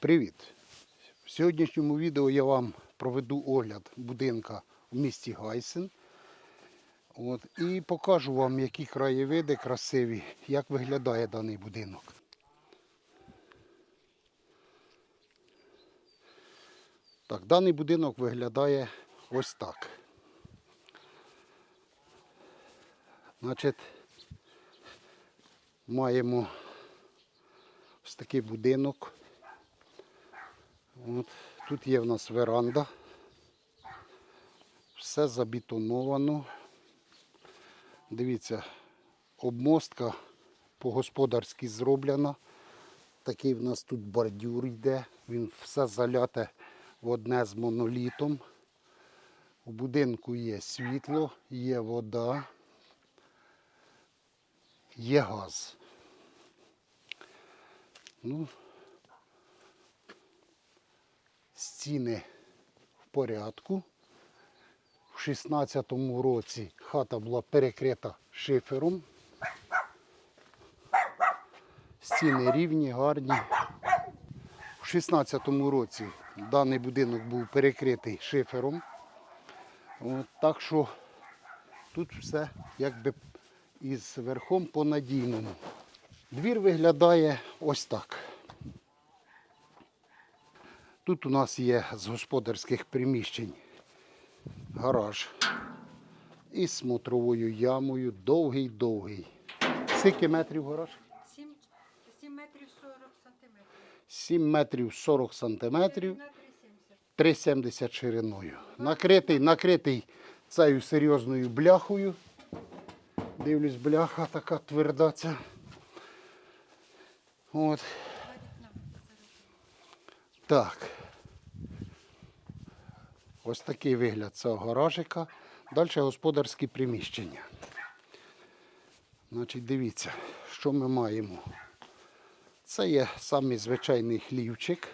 Привіт! В сьогоднішньому відео я вам проведу огляд будинка в місті Гайсен. От, і покажу вам, які краєвиди красиві, як виглядає даний будинок. Так, даний будинок виглядає ось так. Значить, маємо ось такий будинок. От, тут є в нас веранда. Все забетоновано. Дивіться, обмостка по-господарськи зроблена. Такий в нас тут бордюр йде. Він все заляте в одне з монолітом. У будинку є світло, є вода, є газ. Ну, стіни в порядку. В 16-му році хата була перекрита шифером. Стіни рівні, гарні. У 16-му році даний будинок був перекритий шифером. От, так що тут все якби із верхом по надійному. Двір виглядає ось так. Тут у нас є з господарських приміщень гараж із смотровою ямою, довгий-довгий. Скільки метрів гараж? 7, 7 метрів 40 сантиметрів. 7 метрів 40 сантиметрів, 3,70. 3,70 шириною. Накритий, накритий цією серйозною бляхою. Дивлюсь, бляха така тверда ця. От. Так. Ось такий вигляд цього гаражика. Далі господарські приміщення. Значить, дивіться, що ми маємо. Це є самий звичайний хлівчик.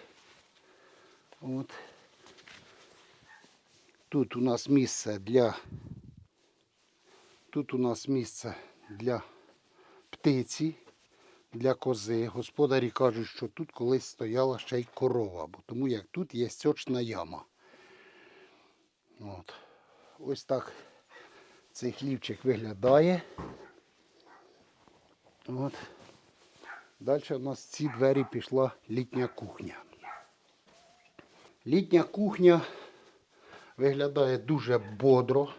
От. Тут у нас місце для тут у нас місце для птиці, для кози. Господарі кажуть, що тут колись стояла ще й корова, бо тому як тут є стьочна яма. От. Ось так цей хлівчик виглядає. От. Далі у нас в ці двері пішла літня кухня. Літня кухня виглядає дуже бодро.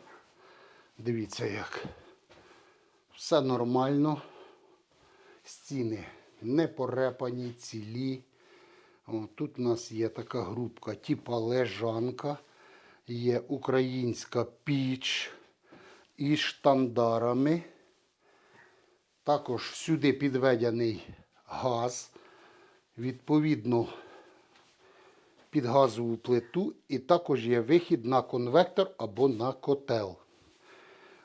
Дивіться як. Все нормально. Стіни не порепані, цілі. О, тут у нас є така грубка, типа лежанка. Є українська піч із штандарами. Також сюди підведений газ. Відповідно, під газову плиту. І також є вихід на конвектор або на котел.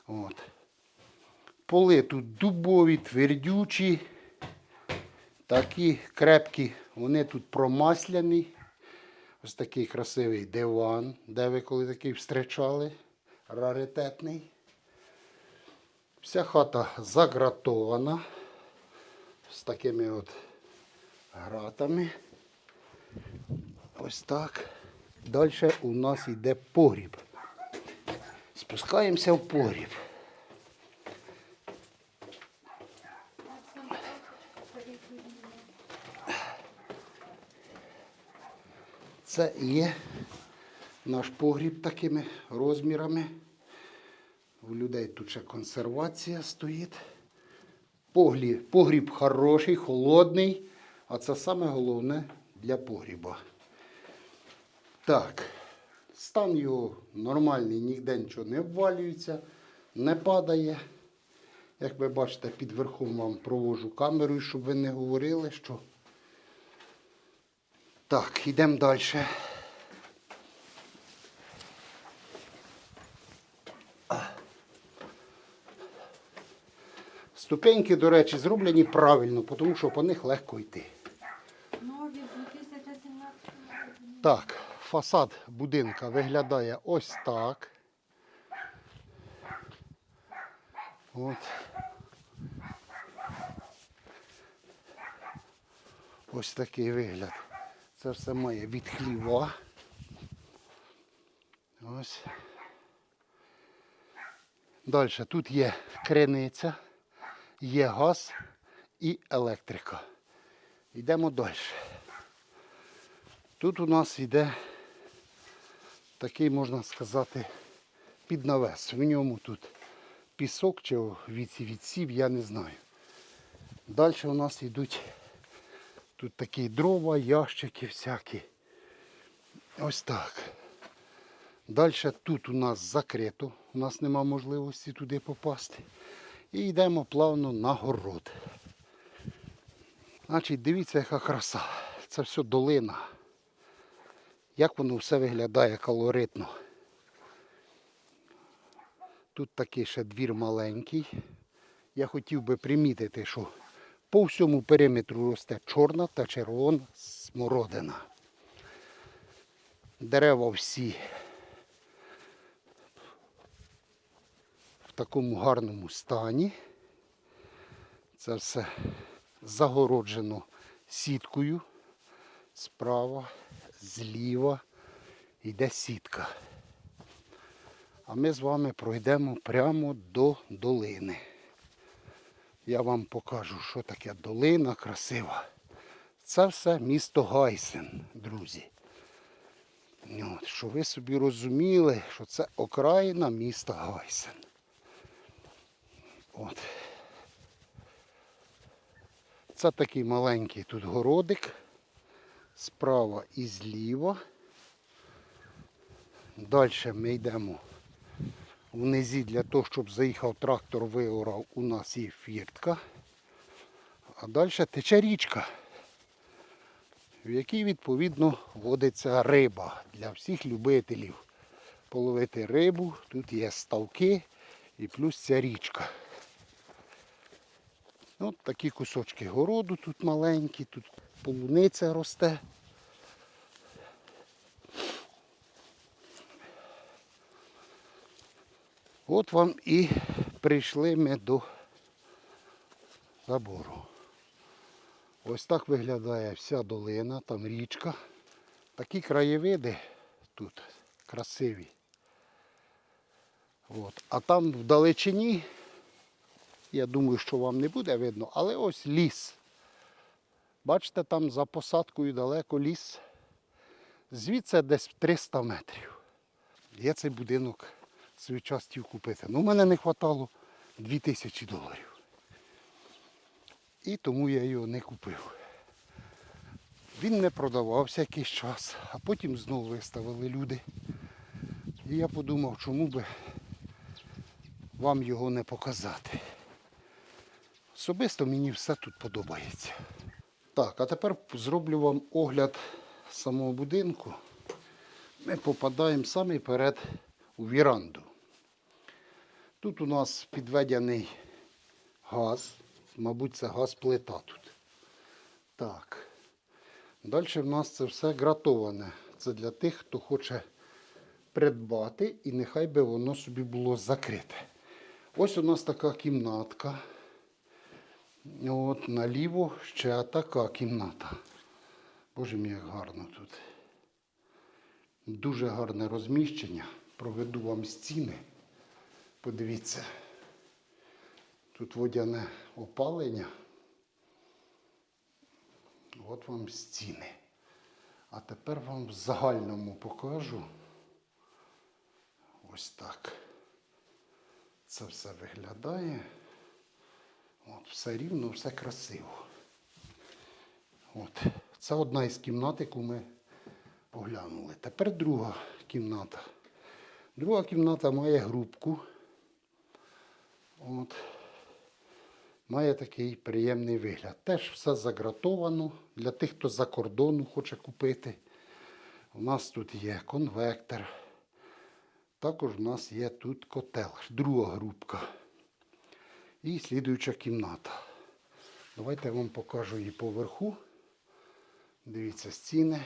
От. Поли тут дубові, твердючі, такі крепкі, вони тут промасляні. Ось такий красивий диван, де ви коли такий встречали, раритетний. Вся хата загратована з такими от гратами. Ось так. Далі у нас йде погріб. Спускаємося в погріб. Це є наш погріб такими розмірами. У людей тут ще консервація стоїть. Погріб хороший, холодний, а це саме головне для погріба. Так, стан його нормальний, ніде нічого не обвалюється, не падає. Як ви бачите, під верхом вам провожу камерою, щоб ви не говорили, що. Так, йдемо далі. Ступеньки, до речі, зроблені правильно, тому що по них легко йти. Так, фасад будинка виглядає ось так. От. Ось такий вигляд. Це все має від хліва. Ось. Далі тут є криниця, є газ і електрика. Йдемо далі. Тут у нас йде такий, можна сказати, піднавес. В ньому тут пісок чи віці відсів, я не знаю. Далі у нас йдуть тут такі дрова, ящики всякі. Ось так. Далі тут у нас закрито, у нас нема можливості туди попасти. І йдемо плавно на город. Значить, дивіться, яка краса. Це все долина. Як воно все виглядає колоритно. Тут такий ще двір маленький. Я хотів би примітити, що по всьому периметру росте чорна та червона смородина. Дерева всі в такому гарному стані. Це все загороджено сіткою. Справа, зліва йде сітка. А ми з вами пройдемо прямо до долини. Я вам покажу, що таке долина красива. Це все місто Гайсен, друзі. От, що ви собі розуміли, що це окраїна міста Гайсен. От. Це такий маленький тут городик. Справа і зліва. Далі ми йдемо внизі для того, щоб заїхав трактор, виорав, у нас є фіртка. А далі тече річка, в якій відповідно водиться риба для всіх любителів. Половити рибу, тут є ставки і плюс ця річка. От такі кусочки городу тут маленькі, тут полуниця росте. От вам і прийшли ми до забору. Ось так виглядає вся долина, там річка. Такі краєвиди тут красиві. От. А там в далечині, я думаю, що вам не буде видно, але ось ліс. Бачите, там за посадкою далеко ліс. Звідси десь 300 метрів. Я цей будинок свій час купити. Ну, мене не вистачало 2000 доларів. І тому я його не купив. Він не продавався якийсь час, а потім знову виставили люди. І я подумав, чому би вам його не показати. Особисто мені все тут подобається. Так, а тепер зроблю вам огляд самого будинку. Ми попадаємо саме перед у віранду. Тут у нас підведений газ. Мабуть, це газ-плита тут. Так. Далі в нас це все гратоване. Це для тих, хто хоче придбати і нехай би воно собі було закрите. Ось у нас така кімнатка. От наліво ще така кімната. Боже мій, як гарно тут. Дуже гарне розміщення. Проведу вам стіни. Подивіться. Тут водяне опалення. От вам стіни. А тепер вам в загальному покажу. Ось так. Це все виглядає. От, все рівно, все красиво. От. Це одна із кімнат, яку ми поглянули. Тепер друга кімната. Друга кімната має грубку. От. Має такий приємний вигляд. Теж все загратовано для тих, хто за кордону хоче купити. У нас тут є конвектор. Також у нас є тут котел, друга грубка. І слідуюча кімната. Давайте я вам покажу її поверху. Дивіться стіни.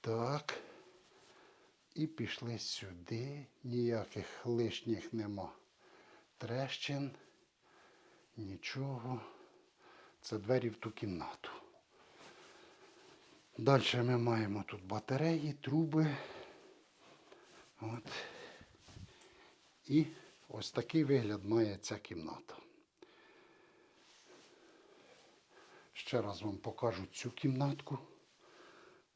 Так. І пішли сюди. Ніяких лишніх нема. Трещин. Нічого. Це двері в ту кімнату. Далі ми маємо тут батареї, труби. От. І ось такий вигляд має ця кімната. Ще раз вам покажу цю кімнатку.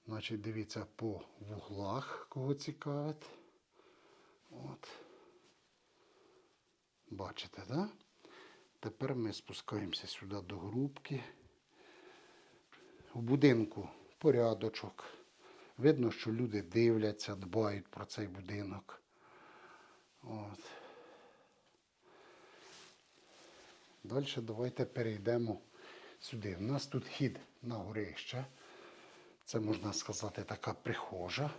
Значить, дивіться по вуглах, кого цікавить. От. Бачите? Да? Тепер ми спускаємося сюди до грубки. В будинку порядочок. Видно, що люди дивляться, дбають про цей будинок. От. Далі давайте перейдемо сюди. У нас тут хід на горище. Це можна сказати така прихожа.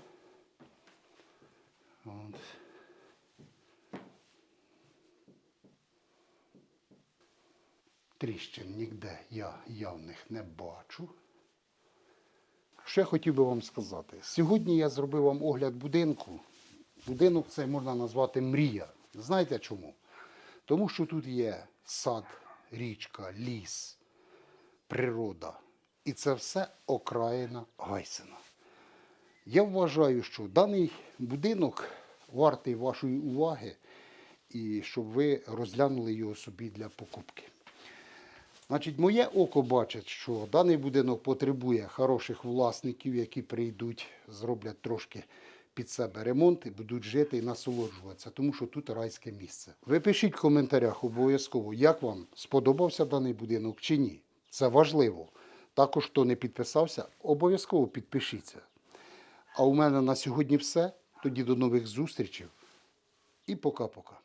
От. Тріщин ніде я явних не бачу. Що я хотів би вам сказати? Сьогодні я зробив вам огляд будинку. Будинок це можна назвати мрія. Знаєте чому? Тому що тут є сад, річка, ліс, природа. І це все окраїна Гайсена. Я вважаю, що даний будинок вартий вашої уваги і щоб ви розглянули його собі для покупки. Значить, моє око бачить, що даний будинок потребує хороших власників, які прийдуть, зроблять трошки під себе ремонт і будуть жити і насолоджуватися, тому що тут райське місце. Ви пишіть в коментарях обов'язково, як вам сподобався даний будинок чи ні. Це важливо. Також, хто не підписався, обов'язково підпишіться. А у мене на сьогодні все. Тоді до нових зустрічей і пока-пока.